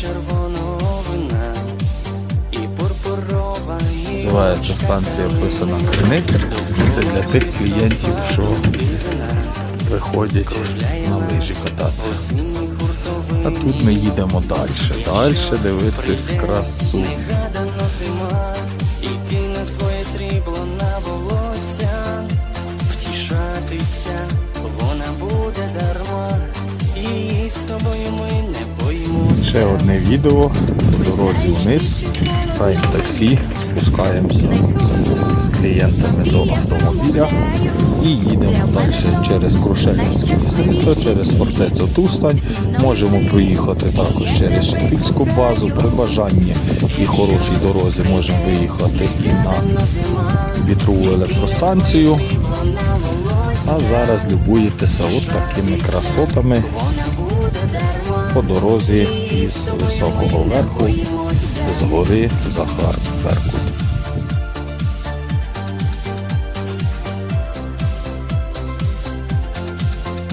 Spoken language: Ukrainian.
червоного вина і пурпурова Називається станція описана криниця. Це для тих клієнтів, що приходять на лижі кататися. А тут ми їдемо далі. Далі дивитись красу. Ще одне відео по дорозі вниз. Тайм таксі. Спускаємося з клієнтами до автомобіля і їдемо далі через Крушельницьке місто, через фортецю Тустань. Можемо проїхати також через Шепільську базу. При бажанні і хорошій дорозі можемо виїхати і на вітрову електростанцію. А зараз любуєтеся от такими красотами по дорозі із високого верху з гори Захар Беркут.